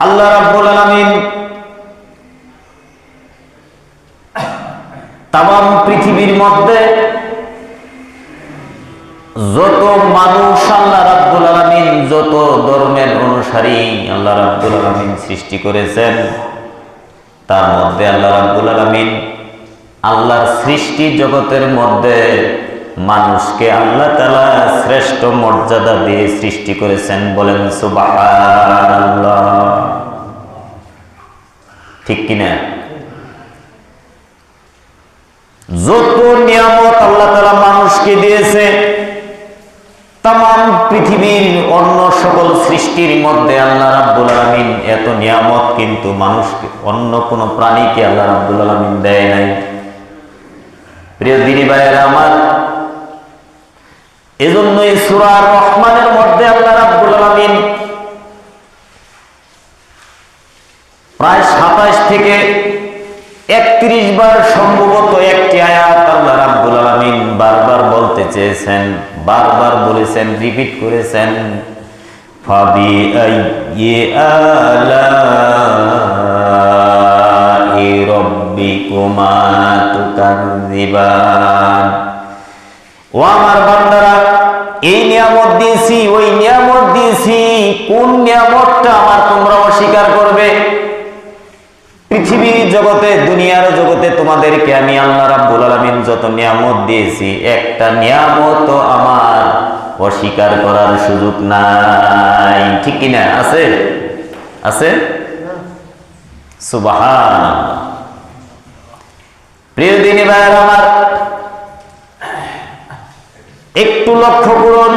আল্লাহ রাব্বুল আলামিন তাম পৃথিবীর মধ্যে যত মানুষ আল্লাহ রাব্বুল আলামিন, যত ধর্মের অনুসারী আল্লাহ রাব্বুল আলামিন সৃষ্টি করেছেন, তার মধ্যে আল্লাহ রাব্বুল আলামিন আল্লাহর সৃষ্টি জগতের মধ্যে মানুষকে আল্লাহ তালা শ্রেষ্ঠ মর্যাদা দিয়ে সৃষ্টি করেছেন বলেন সুবহানাল্লাহ। ঠিক কিনা? যত নিয়ামত আল্লাহ তাআলা মানুষকে দিয়েছে তাম পৃথিবীর অন্য সকল সৃষ্টির মধ্যে আল্লাহ রাব্বুল আলামিন এত নিয়ামত কিন্তু মানুষকে, অন্য কোন প্রাণীকে আল্লাহ রাব্বুল আলামিন দেয় নাই। প্রিয় দিনী ভাইয়েরা, আমার এজন্যই সূরা রহমানের মধ্যে আল্লাহ রাব্বুল আলামিন প্রায় সাতাশ থেকে একত্রিশ বার সম্ভবত একটি আয়াত আল্লাহ রাব্বুল আলামিন বারবার বলতে চেয়েছেন, বারবার বলেছেন, রিপিট করেছেন। ফাবি আলাই রাব্বিকুমা তুকাযিবান। ও আমার বান্দারা এই নিয়ামত দিয়েছি, ওই নিয়ামত দিয়েছি, কোন নিয়ামতটা আমার তোমরা অস্বীকার করবে? পৃথিবীর জগতে, দুনিয়ার জগতে তোমাদেরকে আমি আল্লাহ রাব্বুল আলামিন যত নিয়ামত দিয়েছি, একটা নিয়ামত আমার অস্বীকার করার সুযোগ নাই। ঠিক কিনা? আছে? আছে? সুবাহান প্রিয় দিনী ভাইয়ের আমার একটু লক্ষ্য করুন।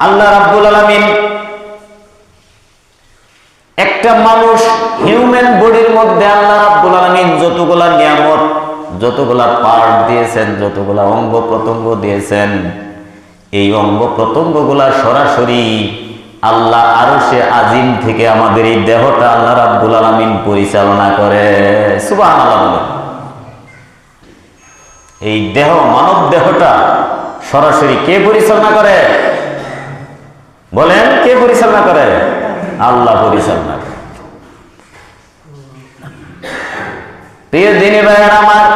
আল্লাহ রাব্বুল আলামিন একটা মানুষ হিউম্যান বডির মধ্যে আল্লাহ রাব্বুল আলামিন যতগুলা নিয়ামত, যতগুলা পার্ট দিয়েছেন, যতগুলা অঙ্গ প্রত্যঙ্গ দিয়েছেন, এই অঙ্গ প্রত্যঙ্গগুলা সরাসরি আল্লাহ আরও সে আজিম থেকে আমাদের এই দেহটা আল্লাহ রাব্বুল আলামিন পরিচালনা করে। সুবহানাল্লাহ এই দেহ, মানব দেহটা সরাসরি কে পরিচালনা করে? বলেন, কে পরিচালনা করে? আল্লাহ পরিচালনা করে। প্রিয় দিনী ভাইয়ের আমার,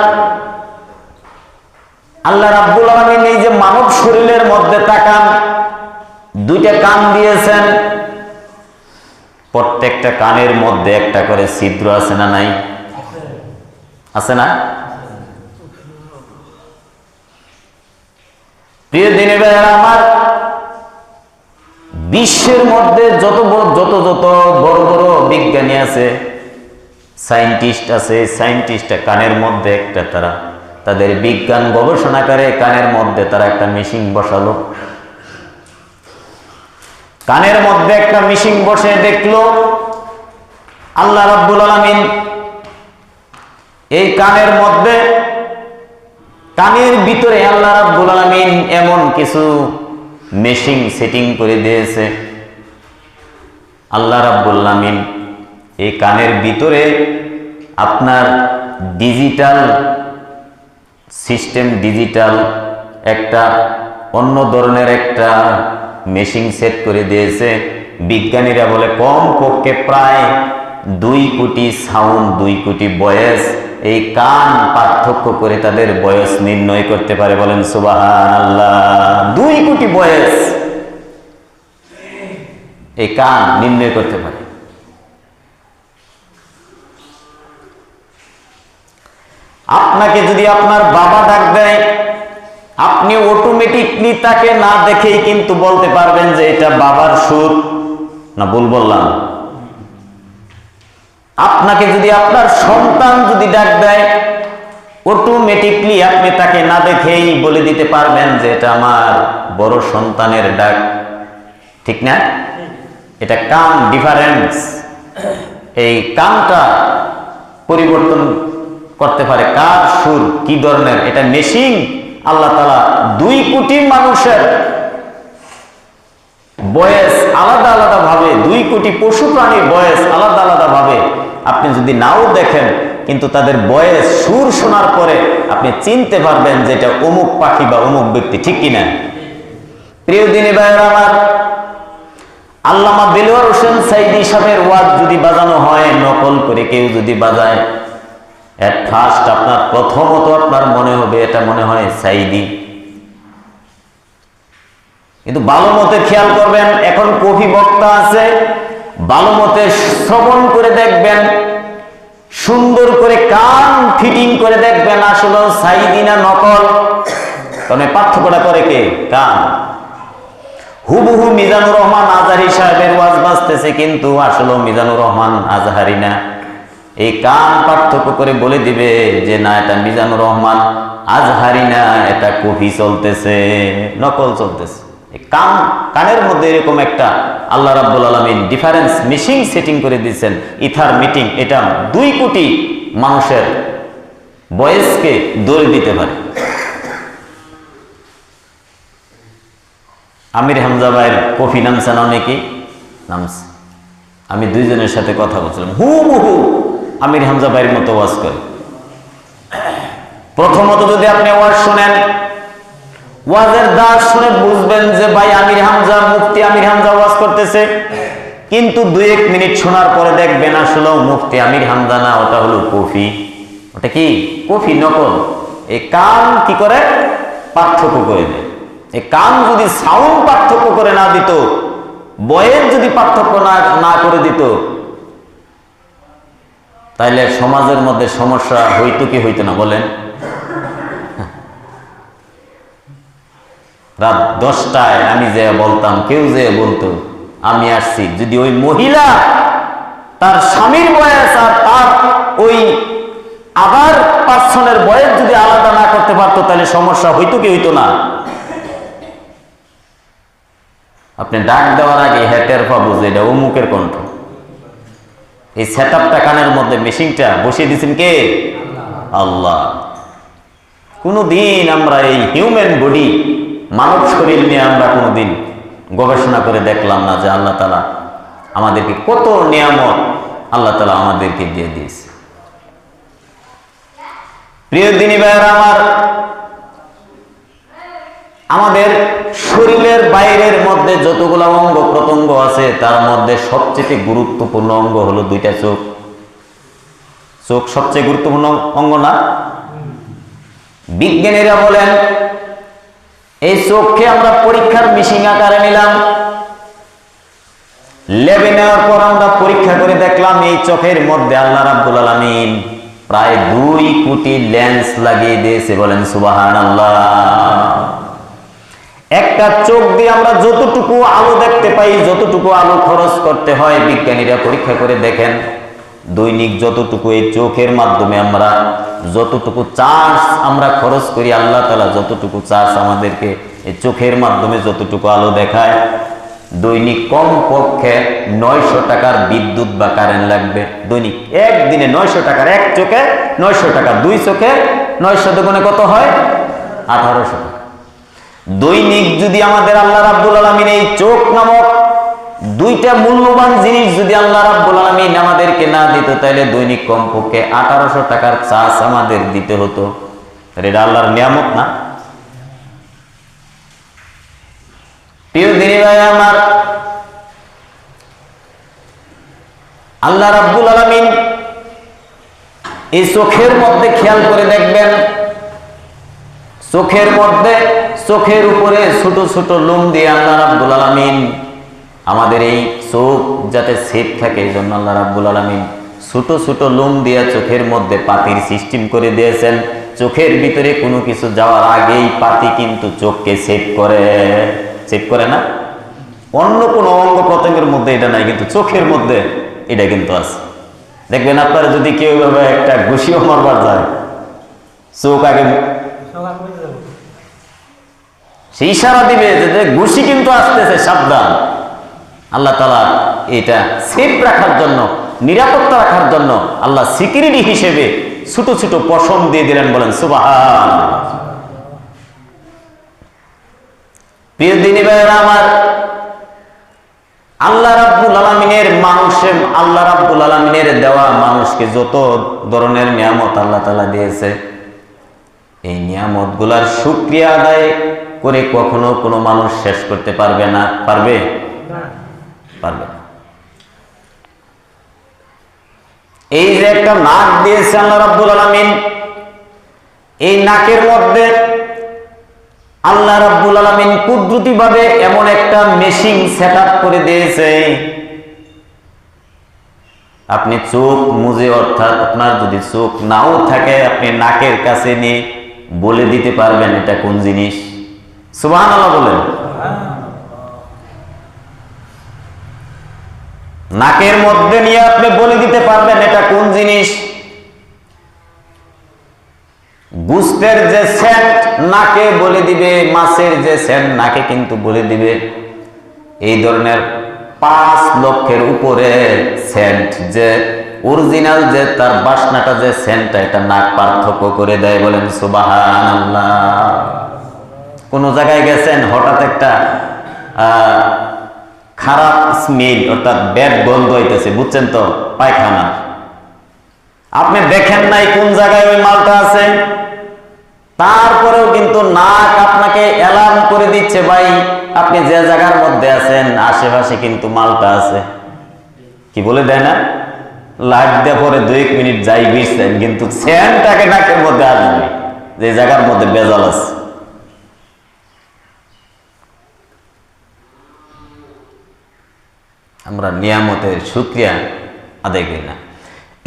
আল্লাহ রাব্বুল আলামিন এই যে মানব শরীরের মধ্যে তাকান, দুইটা কান দিয়েছেন। প্রত্যেকটা কানের মধ্যে একটা করে ছিদ্র আছে না নাই? আছে না? প্রিয় দিনী ভাইয়ের, আমার বিশ্বের মধ্যে যত বড় যত যত বড় বড় বিজ্ঞানী আছে, সায়েন্টিস্ট আছে, সায়েন্টিস্টটা কানের মধ্যে একটা তারা, তাদের বিজ্ঞান গবেষণাকারে কানের মধ্যে তারা একটা মেশিন বসালো। কানের মধ্যে একটা মেশিন বসে দেখল, আল্লাহ রাব্বুল আলামিন এই কানের মধ্যে কানের ভিতরে আল্লাহ রাব্বুল আলামিন এমন কিছু মেশিন সেটিং করে দিয়েছে। আল্লাহ রাব্বুল আলামিন এই কানের ভিতরে আপনার ডিজিটাল সিস্টেম ডিজিটাল একটা অন্য ধরনের একটা মেশিন সেট করে দিয়েছে। বিজ্ঞানীরা বলে কম পক্ষে প্রায় দুই কোটি সাউন্ড দুই কোটি বয়স এই কান পার্থক্য করে তাদের বয়স নির্ণয় করতে পারে বলেন সুবাহান আল্লাহ দুই কোটি বয়স। এই কান নির্ণয় করতে পারে। আপনাকে যদি আপনার বাবা ডাক দেয়, আপনি অটোমেটিকলি তাকে না দেখেই কিন্তু বলতে পারবেন যে এটা বাবার সুর। না, ভুল বললাম। আপনাকে যদি আপনার সন্তান যদি ডাক দেয় অটোমেটিকলি আপনি তাকে না দেখেই বলে দিতে পারবেন যে এটা আমার বড় সন্তানের ডাক। ঠিক না? এটা কাম ডিফারেন্স এই কামটা পরিবর্তন করতে পারে। কার সুর, কি ধরনের? এটা মেশিন আল্লাহ তালা দুই কোটি মানুষের বয়স আলাদা আলাদা ভাবে, দুই কোটি পশু প্রাণীর বয়স আলাদা আলাদা ভাবে। আপনি যদি নাও দেখেন, কিন্তু তাদের বয়স সুর শোনার পরে আপনি চিনতে পারবেন যে এটা অমুক পাখি বা অমুক ব্যক্তি, ঠিক কিনা? প্রিয় দিনী আমার, আল্লামা দেলোয়ার হোসেন সাইদি সাহেবের ওয়াজ যদি বাজানো হয়, নকল করে কেউ যদি বাজায় এট ফার্স্ট আপনার প্রথমত আপনার মনে হবে, এটা মনে হয় সাইদি। কিন্তু ভালো মতে খেয়াল করবেন, এখন কফি বক্তা আছে, ভালো মতে শ্রবণ করে দেখবেন, সুন্দর করে কান ফিটিং করে দেখবেন, আসলে সাইদি না নকল। কারণ পার্থক্যটা করে কে? কান। হুবহু মিজানুর রহমান আজহারি সাহেবের ওয়াজ বাজতেছে, কিন্তু আসলে মিজানুর রহমান আজহারি না। এই কান পার্থক্য করে বলে দিবে যে, না, এটা মিজানুর রহমান আজহারি না, এটা কফি চলতেছে, নকল চলতেছে। কান, কানের মধ্যে এরকম একটা আল্লাহ রাব্বুল আলমিন ডিফারেন্স মিশিং সেটিং করে দিয়েছেন। ইথার মিটিং এটা দুই কোটি মানুষের বয়সকে দৌড়ে দিতে পারে। আমির হামজা ভাইয়ের কফি নামছে না অনেকে নামছে। আমি দুইজনের সাথে কথা বলছিলাম। হু হু, আমির হামজা ভাইয়ের মতো ওয়াজ করে। প্রথমত যদি আপনি ওয়াজ শোনেন ওয়াজের দাস শুনে বুঝবেন যে ভাই আমির হামজা মুফতি, আমির হামজা ওয়াজ করতেছে। কিন্তু দুই এক মিনিট শোনার পরে দেখবেন আসলে মুফতি আমির হামজা না, ওটা হলো কফি। ওটা কি? কফি নকল। এই কান কি করে? পার্থক্য করে দেয়। এই কান যদি সাউন্ড পার্থক্য করে না দিত বয়ের যদি পার্থক্য না না করে দিত, তাইলে সমাজের মধ্যে সমস্যা হইতো কি হইতো না, বলেন। রাত দশটায় আমি যে বলতাম, কেউ যে বলতো, আমি আসছি। যদি ওই মহিলা তার স্বামীর বয়স আর তার ওই আবার পার্সনের বয়স যদি আলাদা না করতে পারতো, তাহলে সমস্যা হইতো কি হইতো না? আপনি ডাক দেওয়ার আগে হেটের পাবো যে এটা অমুকের কণ্ঠ। এই সেট কানের মধ্যে মেশিনটা বসিয়ে দিয়েছেন কে? আল্লাহ। কোনোদিন আমরা এই হিউম্যান বডি মানব শরীর নিয়ে আমরা কোনোদিন গবেষণা করে দেখলাম না যে আল্লাহ তালা আমাদেরকে কত নিয়ামত আল্লাহ তালা আমাদেরকে দিয়ে দিয়েছে। প্রিয় দিনী ভাইয়ের, আমার আমাদের শরীরের বাইরের মধ্যে যতগুলো অঙ্গ প্রত্যঙ্গ আছে, তার মধ্যে সবচেয়ে গুরুত্বপূর্ণ অঙ্গ হলো দুইটা চোখ। চোখ সবচেয়ে গুরুত্বপূর্ণ অঙ্গ না? বিজ্ঞানীরা বলেন চোখকে আমরা পরীক্ষার মিশিং আকারে নিলাম। লেবে নেওয়ার পর আমরা পরীক্ষা করে দেখলাম এই চোখের মধ্যে আল্লাহ রাব্বুল আলামিন প্রায় দুই কোটি লেন্স লাগিয়ে দিয়েছে বলেন সুবাহান আল্লাহ একটা চোখ দিয়ে আমরা যতটুকু আলো দেখতে পাই, যতটুকু আলো খরচ করতে হয়, বিজ্ঞানীরা পরীক্ষা করে দেখেন। দৈনিক যতটুকু এই চোখের মাধ্যমে আমরা, যতটুকু চার্জ আমরা খরচ করি, আল্লাহ তালা যতটুকু চার্জ আমাদেরকে এই চোখের মাধ্যমে যতটুকু আলো দেখায়। দৈনিক কম পক্ষে নয়শো টাকার বিদ্যুৎ বা কারেন্ট লাগবে। দৈনিক একদিনে নয়শো টাকার এক চোখে নয়শো টাকা, দুই চোখে নয়শো দুগুণে কত হয়? আঠারোশো টাকা। দৈনিক যদি আমাদের আল্লাহ রাব্বুল আলমিন এই চোখ নামক দুইটা মূল্যবান জিনিস যদি আল্লাহ রাব্বুল আলমিন আমাদেরকে না দিত তাহলে দৈনিক কমপক্ষে আঠারোশো টাকার চাষ আমাদের দিতে হতো। এটা আল্লাহর নিয়ামত না? প্রিয় দিনী ভাই আমার, আল্লাহ রাব্বুল আলমিন এই চোখের মধ্যে খেয়াল করে দেখবেন, চোখের মধ্যে, চোখের উপরে ছোট ছোট লোম দিয়ে আল্লাহ রাব্বুল আলমিন আমাদের এই চোখ যাতে সেফ থাকে এই জন্য আল্লাহ রাব্বুল আলমিন ছোট ছোট লোম দিয়ে চোখের মধ্যে পাতির সিস্টেম করে দিয়েছেন। চোখের ভিতরে কোনো কিছু যাওয়ার আগেই পাতি কিন্তু চোখকে সেভ করে। সেভ করে না? অন্য কোনো অঙ্গ প্রত্যঙ্গের মধ্যে এটা নাই কিন্তু চোখের মধ্যে এটা কিন্তু আছে। দেখবেন আপনারা যদি কেউ এভাবে একটা ঘুষিও মারবার যায় চোখ আগে সেই ইশারা দিবে যে ঘুষি কিন্তু আসতেছে সাবধান। আল্লাহ তালা এটা সেফ রাখার জন্য, নিরাপত্তা রাখার জন্য আল্লাহ সিকিউরিটি হিসেবে ছোট ছোট পশম দিয়ে দিলেন বলেন সুবাহান প্রিয় দিনী আমার, আল্লাহ রাব্বুল আলমিনের মানুষের আল্লাহ রাব্বুল আলমিনের দেওয়া মানুষকে যত ধরনের নিয়ামত আল্লাহ তালা দিয়েছে, এই নিয়ামতগুলার সুক্রিয়া আদায় করে কখনো কোনো মানুষ শেষ করতে পারবে না, পারবে? পারবে না। এই যে একটা নাক দিয়েছে আল্লাহ রাব্বুল আলামিন, এই নাকের মধ্যে আল্লাহ রাব্বুল আলামিন কুদরতি ভাবে এমন একটা মেশিন সেট করে দিয়েছে। আপনি চোখ মুজে, অর্থাৎ আপনার যদি চোখ নাও থাকে, আপনি নাকের কাছে নিয়ে বলে দিতে পারবেন এটা কোন জিনিস। সুবহানাল্লাহ বলেন। নাকের মধ্যে নিয়ে আপনি বলে দিতে পারবেন এটা কোন জিনিস? গুস্তের যে সেন্ট নাকে বলে দিবে, মাছের যে সেন্ট নাকে কিন্তু বলে দিবে। এই ধরনের পাঁচ লক্ষের উপরে সেন্ট যে অরিজিনাল যে তার বাসনাটা যে সেন্টটা এটা নাক পার্থক্য করে দেয় বলেন সুবাহান কোন জায়গায় গেছেন, হঠাৎ একটা খারাপ স্মেল অর্থাৎ ব্যাড গন্ধ হইতেছে, বুঝছেন তো? পায়খানা। আপনি দেখেন নাই কোন জায়গায় ওই মালটা আছে? তারপরেও কিন্তু নাক আপনাকে অ্যালার্ম করে দিচ্ছে, ভাই, আপনি যে জায়গার মধ্যে আছেন, আশেপাশে কিন্তু মালটা আছে। কি বলে দেয় না? লাইট দিয়ে পরে দুই এক মিনিট যাই বিরছেন কিন্তু স্যানটাকে নাকের মধ্যে আসবে। যে জায়গার মধ্যে বেজাল আছে। আমরা নিয়ামতের শুক্রিয়া আদায় করি না।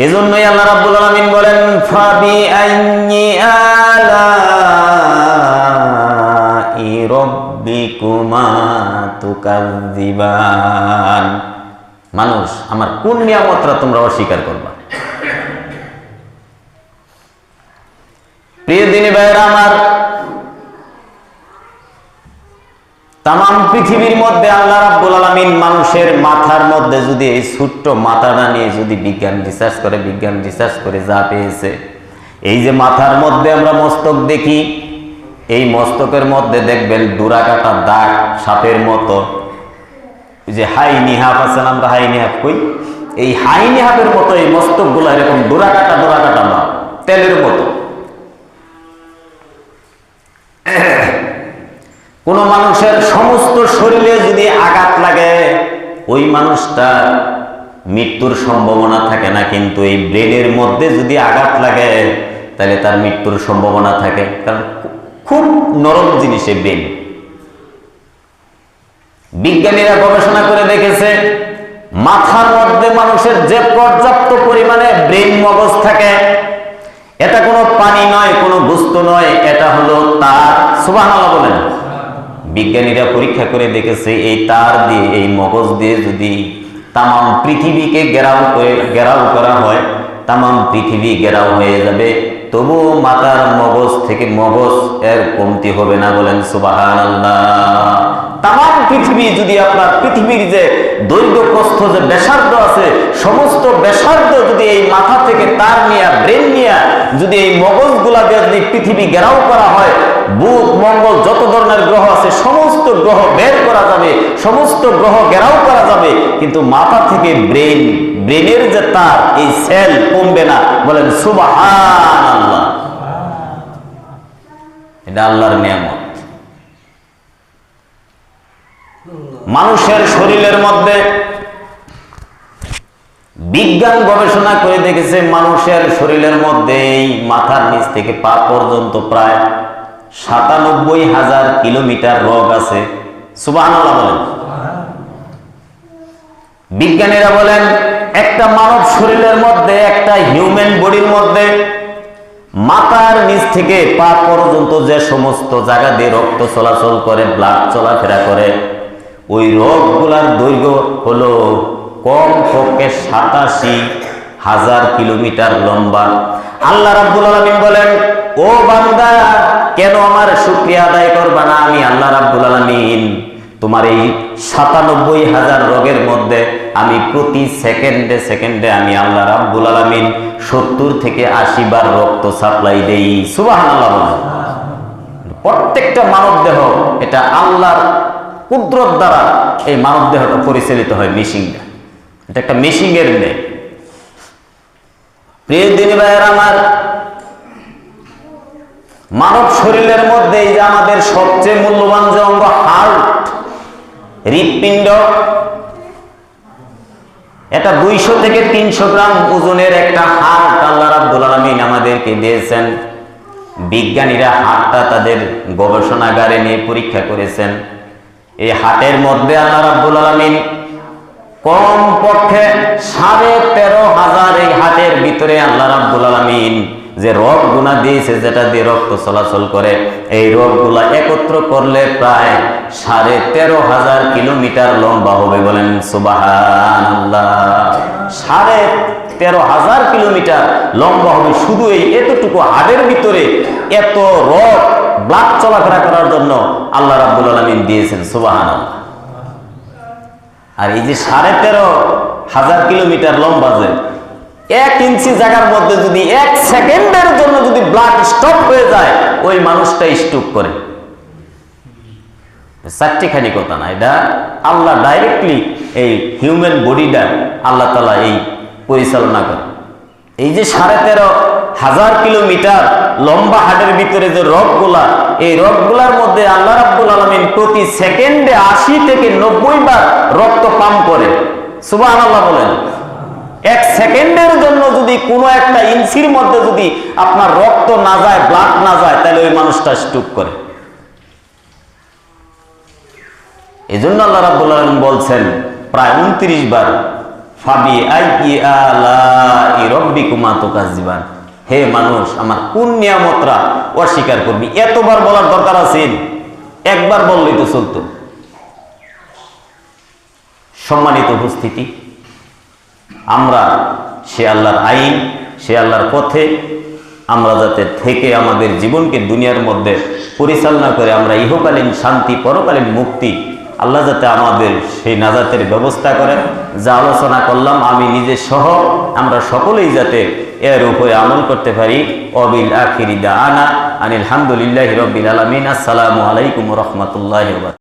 এজন্যই আল্লাহ রাব্বুল আলামিন বলেন ফাবি আইনি আলাই রব্বিকুমা তুকাযিবান মানুষ, আমার কোন নিয়ামতটা তোমরা অস্বীকার করবা? প্রিয় দিনী আমার তাম পৃথিবীর মধ্যে আল্লাহ রাব্বুল আলামিন মানুষের মাথার মধ্যে যদি এই ছোট্ট মাথাটা নিয়ে যদি বিজ্ঞান রিসার্চ করে, বিজ্ঞান রিসার্চ করে যা পেয়েছে, এই যে মাথার মধ্যে আমরা মস্তক দেখি, এই মস্তকের মধ্যে দেখবেন ডুরা কাটা দাগ সাপের মতো। যে হাই নিহাপ আছে না আমরা হাই নিহাপ কই? এই হাই নিহাপের মতো এই মস্তকগুলা এরকম ডোরা কাটা ডোরা কাটা না তেলের মতো। কোন মানুষের সমস্ত শরীরে যদি আঘাত লাগে, ওই মানুষটা মৃত্যুর সম্ভাবনা থাকে না, কিন্তু এই ব্রেনের মধ্যে যদি আঘাত লাগে, তাহলে তার মৃত্যুর সম্ভাবনা থাকে। কারণ খুব নরম জিনিস এই ব্রেন। বিজ্ঞানীরা গবেষণা করে দেখেছে, মাথার মধ্যে মানুষের যে পর্যাপ্ত পরিমাণে ব্রেন মগজ থাকে, এটা কোনো পানি নয়, কোনো বস্তু নয়, এটা হলো তার সুবাহ বলেন। বিজ্ঞানীরা পরীক্ষা করে দেখেছে, এই তার দিয়ে, এই মগজ দিয়ে যদি তাম পৃথিবীকে ঘেরাও করে গেরাও করা হয় তাম পৃথিবী ঘেরাও হয়ে যাবে। তবুও মাতার মগজ থেকে মগজ এর কমতি হবে না বলেন সুবাহান পৃথিবী যদি আপনার পৃথিবীর যে দৈর্ঘ্য যে ব্যাসার্ধ আছে, সমস্ত ব্যাসার্ধ যদি এই মাথা থেকে তার নিয়ে, ব্রেন নিয়ে, যদি এই মগজগুলা দিয়ে যদি পৃথিবী ঘেরাও করা হয় বুধ মঙ্গল, যত ধরনের গ্রহ আছে, সমস্ত গ্রহ বের করা যাবে, সমস্ত গ্রহ ঘেরাও করা যাবে, কিন্তু মাথা থেকে ব্রেন ব্রেনের যে তার, এই সেল কমবে না। বলেন সুবাহান আল্লাহ এটা আল্লাহর নিয়ামত। মানুষের শরীরের মধ্যে বিজ্ঞান গবেষণা করে দেখেছে, মানুষের শরীরের মধ্যে এই মাথার নিচ থেকে পা পর্যন্ত প্রায় সাতানব্বই হাজার কিলোমিটার রোগ আছে। সুবাহ বলেন। বিজ্ঞানীরা বলেন একটা মানব শরীরের মধ্যে, একটা হিউম্যান বডির মধ্যে, মাথার নিচ থেকে পা পর্যন্ত যে সমস্ত জায়গা দিয়ে রক্ত চলাচল করে ব্লাড চলাফেরা করে, ওই রোগগুলার দৈর্ঘ্য হলো কম পক্ষে সাতাশি হাজার কিলোমিটার লম্বা। আল্লাহ রাব্বুল আলামিন বলেন, ও বান্দা, কেন আমার শুকরিয়া আদায় করবা না আমি আল্লাহ রাব্বুল আলামিন? তোমার এই সাতানব্বই হাজার রোগের মধ্যে আমি প্রতি সেকেন্ডে সেকেন্ডে আমি আল্লাহ রাব্বুল আলামিন সত্তর থেকে আশি বার রক্ত সাপ্লাই দেই। বলেন। প্রত্যেকটা মানব দেহ এটা আল্লাহর কুদরত দ্বারা এই মানব দেহটা পরিচালিত হয় মেশিনটা। এটা একটা মেশিনের নে প্রিয় দিন ভাইয়ের আমার, মানব শরীরের মধ্যে এই যে আমাদের সবচেয়ে মূল্যবান যে অঙ্গ হার্ট হৃৎপিণ্ড। এটা দুইশো থেকে তিনশো গ্রাম ওজনের একটা হাট আল্লাহ রাব্বুল আলামিন আমাদেরকে দিয়েছেন। বিজ্ঞানীরা হাটটা তাদের গবেষণাগারে নিয়ে পরীক্ষা করেছেন। এই হাটের মধ্যে আল্লাহ রাব্বুল আলামিন কম পক্ষে সাড়ে তেরো হাজার এই হাটের ভিতরে আল্লাহ রাব্বুল আলামিন যে রোগ গুণা দিয়েছে, যেটা দিয়ে রক্ত চলাচল করে, এই রোগগুলা একত্র করলে প্রায় সাড়ে তেরো হাজার কিলোমিটার লম্বা হবে বলেন সুবাহান সাড়ে তেরো হাজার কিলোমিটার লম্বা হবে। শুধু এই এতটুকু হাড়ের ভিতরে এত রোগ ব্লাড চলাফেরা করার জন্য আল্লাহ রাব্বুল আলামিন দিয়েছেন সুবাহান আর এই যে সাড়ে তেরো হাজার কিলোমিটার লম্বা যে এক ইঞ্চি জায়গার মধ্যে যদি এক সেকেন্ডের জন্য যদি ব্লাড স্টপ হয়ে যায়, ওই মানুষটা স্টুক করে। চারটিখানি কথা না, এটা আল্লাহ ডাইরেক্টলি এই হিউম্যান বডিটা আল্লাহ তালা এই পরিচালনা করে। এই যে সাড়ে তেরো হাজার কিলোমিটার লম্বা হাটের ভিতরে যে রথগুলা এই রথগুলার মধ্যে আল্লাহ রাব্বুল আলমিন প্রতি সেকেন্ডে আশি থেকে নব্বই বার রক্ত পাম্প করে সুবাহ আল্লাহ বলেন। এক সেকেন্ডের জন্য যদি কোনো একটা ইঞ্চির মধ্যে যদি আপনার রক্ত না যায় ব্লাড না যায়, তাহলে ওই মানুষটা স্টুক করে। এই জন্য আল্লাহ রাব্বুল আলামিন বলছেন, প্রায় উনত্রিশ বার ফাবি আই তুকাজ্জিবান হে মানুষ, আমার কোন নিয়ামতরা অস্বীকার করবি? এতবার বলার দরকার আছে। একবার বললেই তো চলতো। সম্মানিত উপস্থিতি আমরা সে আল্লাহর আইন, সে আল্লাহর পথে আমরা যাতে থেকে আমাদের জীবনকে দুনিয়ার মধ্যে পরিচালনা করে আমরা ইহকালীন শান্তি, পরকালীন মুক্তি, আল্লাহ যাতে আমাদের সেই নাজাতের ব্যবস্থা করেন, যা আলোচনা করলাম আমি নিজে সহ আমরা সকলেই যাতে এর উপরে আমল করতে পারি। অবিল আখিরি দা আনা আনিল হামদুলিল্লাহ রবিল আলমিন। আসসালামু আলাইকুম রহমতুল্লাহ